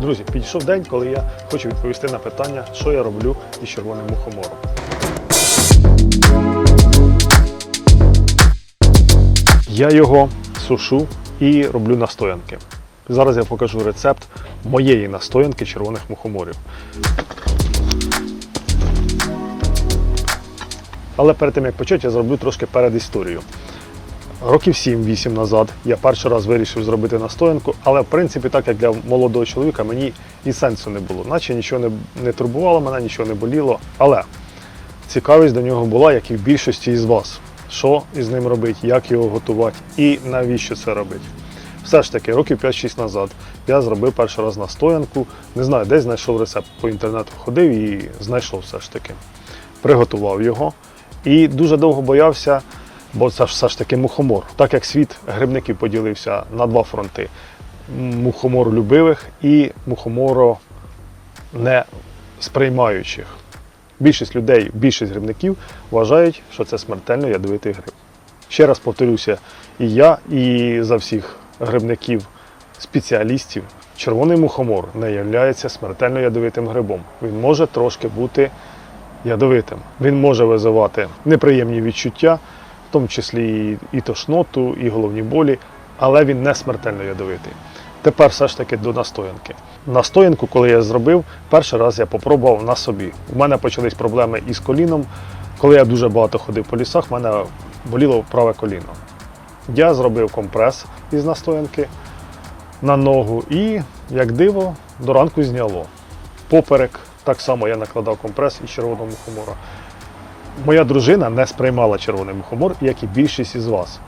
Друзі, підійшов день, коли я хочу відповісти на питання, що я роблю із червоним мухомором. Я його сушу і роблю настоянки. Зараз я покажу рецепт моєї настоянки червоних мухоморів. Але перед тим як почати, я зроблю трошки перед історію. Років 7-8 назад я перший раз вирішив зробити настоянку, але в принципі, так як для молодого чоловіка, мені і сенсу не було. Наче нічого не, не турбувало мене, нічого не боліло. Але цікавість до нього була, як і в більшості із вас. Що із ним робити, як його готувати і навіщо це робити. Все ж таки, років 5-6 назад я зробив перший раз настоянку. Не знаю, десь знайшов рецепт по інтернету ходив і знайшов все ж таки. Приготував його. І дуже довго боявся, бо це ж все ж таки мухомор. Так як світ грибників поділився на два фронти: мухомор любивих і мухоморо не сприймаючих. Більшість людей, більшість грибників вважають, що це смертельно ядовитий гриб. Ще раз повторюся, і я, і за всіх грибників, спеціалістів, червоний мухомор не є смертельно ядовитим грибом. Він може трошки бути ядовитим. Він може визивати неприємні відчуття, в тому числі і, тошноту, і головні болі, але він не смертельно ядовитий. Тепер все ж таки до настоянки. Настоянку, коли я зробив, перший раз я попробував на собі. У мене почались проблеми із коліном. Коли я дуже багато ходив по лісах, в мене боліло праве коліно. Я зробив компрес із настоянки на ногу і, як диво, до ранку зняло. Поперек так само я накладав компрес із червоного мухомора. Моя дружина не сприймала червоний мухомор, як і більшість із вас.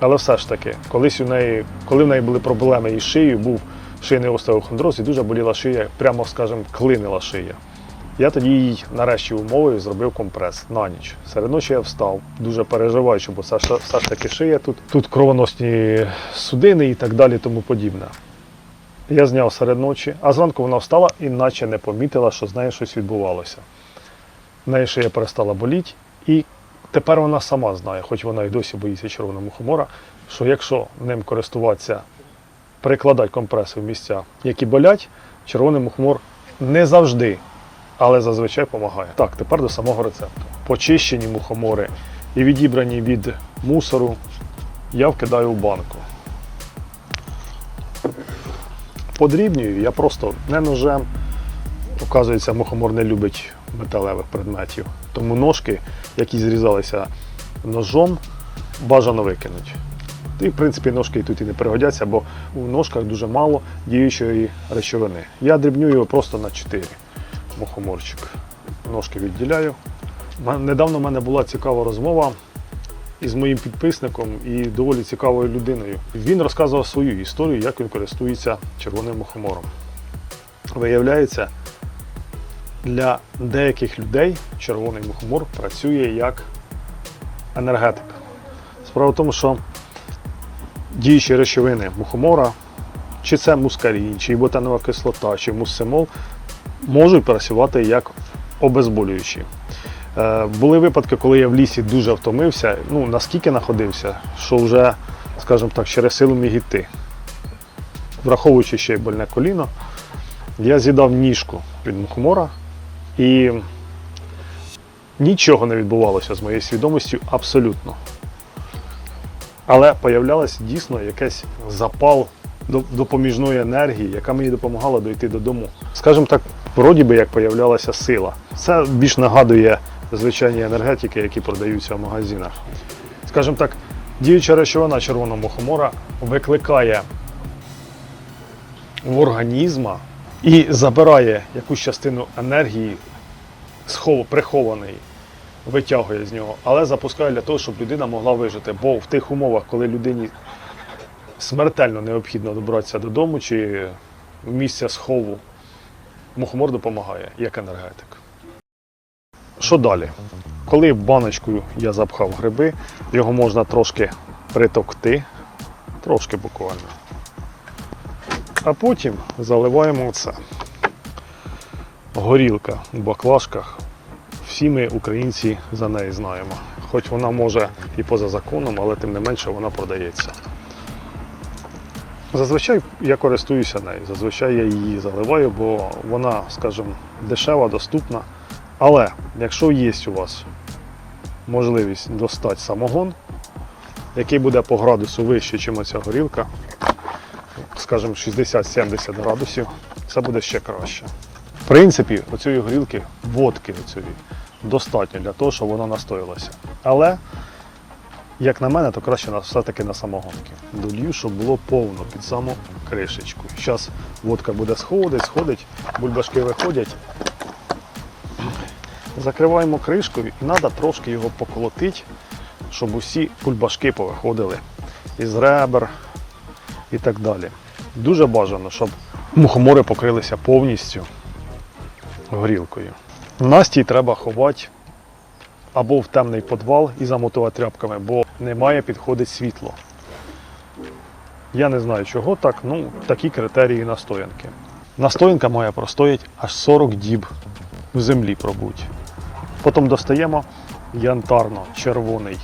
Але все ж таки, колись у неї, коли в неї були проблеми із шиєю, був шийний остеохондроз і дуже боліла шия, прямо скажімо, клинила шия. Я тоді їй нарешті умовою зробив компрес на ніч. Серед ночі я встав, дуже переживаючи, бо все, ж- таки шия тут, тут кровоносні судини і так далі, тому подібне. Я зняв серед ночі, а зранку вона встала і наче не помітила, що з нею щось відбувалося. Неї шия перестала боліти, і тепер вона сама знає, хоч вона і досі боїться червоного мухомора, що якщо ним користуватися, прикладати компреси в місця, які болять, червоний мухомор не завжди, але зазвичай допомагає. Так, тепер до самого рецепту. Почищені мухомори і відібрані від мусору я вкидаю в банку. Подрібнюю я просто не ножем. Оказується, мухомор не любить металевих предметів. Тому ножки, які зрізалися ножом, бажано викинути. І, в принципі, ножки тут і не пригодяться, бо у ножках дуже мало діючої речовини. Я дрібню його просто на 4 мухоморчик. Ножки відділяю. Недавно в мене була цікава розмова із моїм підписником і доволі цікавою людиною. Він розказував свою історію, як він користується червоним мухомором. Виявляється, для деяких людей червоний мухомор працює як енергетик. Справа в тому, що діючі речовини мухомора, чи це мускарін, чи ботанова кислота, чи муссимол, можуть працювати як обезболюючі. Е, Були випадки, коли я в лісі дуже втомився, ну наскільки знаходився, що вже, скажімо так, через силу міг іти. Враховуючи ще й больне коліно, я з'їдав ніжку від мухомора і нічого не відбувалося з моєю свідомістю абсолютно. Але появлялася дійсно якийсь запал до- допоміжної енергії, яка мені допомагала дойти додому. Скажімо так, вроді би як появлялася сила. Це більш нагадує звичайні енергетики, які продаються в магазинах. Скажімо так, діюча речовина червоного мухомора викликає в організма і забирає якусь частину енергії, схов- прихованої, витягує з нього, але запускає для того, щоб людина могла вижити. Бо в тих умовах, коли людині смертельно необхідно добратися додому чи в місце схову, мухомор допомагає як енергетик. Що далі? Коли баночкою я запхав гриби, його можна трошки притовкти, трошки буквально. А потім заливаємо це. Горілка в баклажках. Всі ми, українці, за неї знаємо. Хоч вона може і поза законом, але тим не менше вона продається. Зазвичай я користуюся нею, зазвичай я її заливаю, бо вона, скажімо, дешева, доступна. Але якщо є у вас можливість достати самогон, який буде по градусу вище, ніж оця горілка, скажімо, 60-70 градусів, це буде ще краще. В принципі, оцієї горілки, водки оцієї, достатньо для того, щоб вона настоялася. Але, як на мене, то краще все-таки на самогонки. Долью, щоб було повно під саму кришечку. Зараз водка буде сходить, сходить, бульбашки виходять. Закриваємо кришкою і треба трошки його поколотити, щоб усі бульбашки повиходили із ребер і так далі. Дуже бажано, щоб мухомори покрилися повністю горілкою. Настій треба ховати або в темний підвал і замотувати тряпками, бо не має підходить світло. Я не знаю чого так, ну такі критерії настоянки. Настоянка має простояти аж 40 діб в землі пробуть. Потім достаємо янтарно-червоний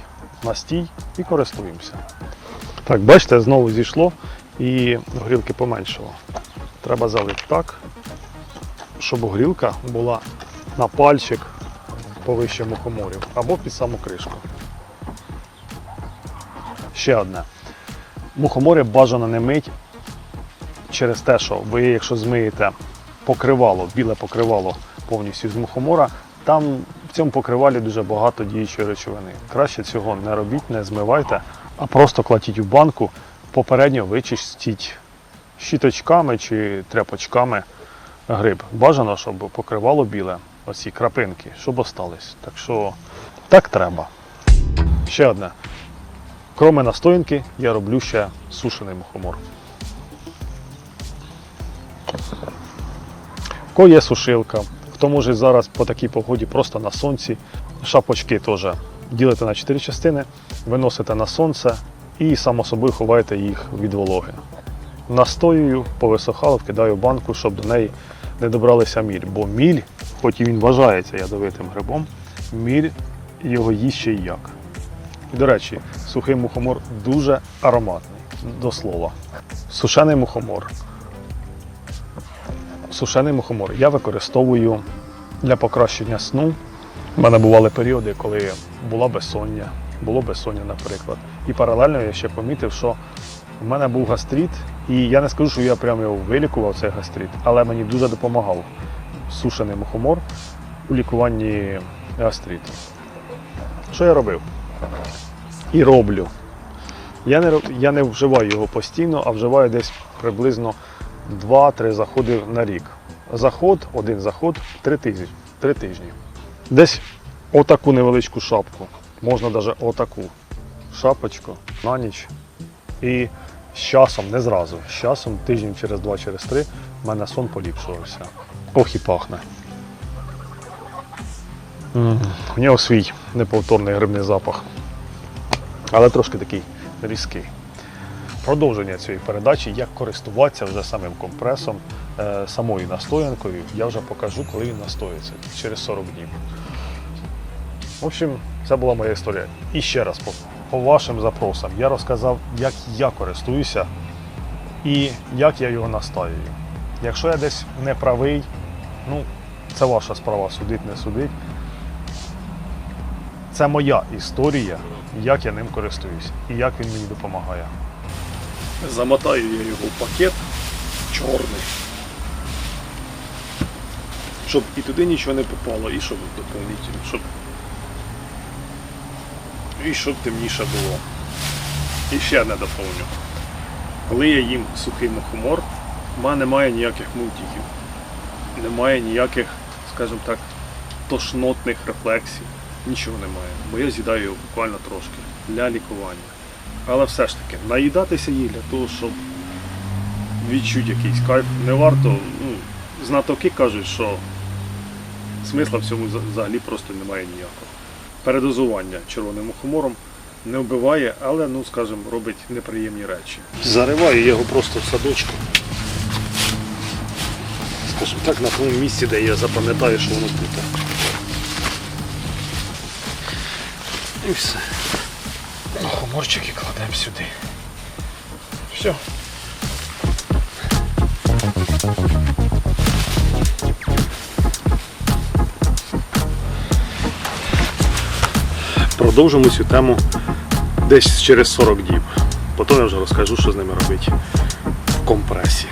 настій і користуємося. Так, бачите, знову зійшло і горілки поменшало. Треба залити так, щоб горілка була на пальчик повище мухоморів або під саму кришку. Ще одне. Мухомори бажано не мить через те, що ви, якщо змиєте покривало, біле покривало повністю з мухомора, там в цьому покривалі дуже багато діючої речовини. Краще цього не робіть, не змивайте, а просто кладіть у банку, попередньо вичистіть щіточками чи тряпочками гриб. Бажано, щоб покривало біле, оці крапинки, щоб остались. Так що так треба. Ще одне. Кроме настоянки, я роблю ще сушений мухомор. Кого є сушилка, хто може зараз по такій погоді просто на сонці. Шапочки теж ділите на 4 частини, виносите на сонце і само собою ховаєте їх від вологи. Настоюю, повисохало, вкидаю в банку, щоб до неї не добралися міль. Бо міль, хоч і він вважається ядовитим грибом, міль його їсть ще й як. І, до речі, сухий мухомор дуже ароматний, до слова. Сушений мухомор. Сушений мухомор я використовую для покращення сну. У мене бували періоди, коли була безсоння, було безсоння, наприклад. І паралельно я ще помітив, що в мене був гастрит, і я не скажу, що я прямо його вилікував, цей гастрит, але мені дуже допомагав сушений мухомор у лікуванні гастриту. Що я робив? І роблю. Я не, я не вживаю його постійно, а вживаю десь приблизно 2-3 заходи на рік. Заход, один заход 3 тижні. 3 тижні. Десь отаку невеличку шапку. Можна навіть отаку шапочку на ніч. І з часом, не зразу, з часом, тиждень через два, через три, в мене сон поліпшувався. Ох і пахне. М, У нього свій неповторний грибний запах, але трошки такий різкий. Продовження цієї передачі, як користуватися вже самим компресом, е, самою настоянкою, я вже покажу, коли він настоїться через 40 днів. В общем, це була моя історія. І ще раз по, по вашим запросам я розказав, як я користуюся і як я його настаюю. Якщо я десь не правий, ну це ваша справа, судить, не судить. Це моя історія, як я ним користуюсь і як він мені допомагає. Замотаю я його в пакет чорний, щоб і туди нічого не попало, і щоб доповнительно, щоб і щоб темніше було. І ще не доповню. Коли я їм сухий мухомор, в мене немає ніяких мультиків, немає ніяких, скажімо так, тошнотних рефлексів. Нічого немає, бо я з'їдаю його буквально трошки для лікування. Але все ж таки, наїдатися її для того, щоб відчути якийсь кайф, не варто. Ну, знатоки кажуть, що смисла в цьому взагалі просто немає ніякого. Передозування червоним мухомором не вбиває, але, ну скажімо, робить неприємні речі. Зариваю його просто в садочку. Скажімо так, на тому місці, де я запам'ятаю, що воно тут. І все. Мухоморчики кладемо сюди. Все. Продовжимо цю тему десь через 40 діб. Потім я вже розкажу, що з ними робити в компресі.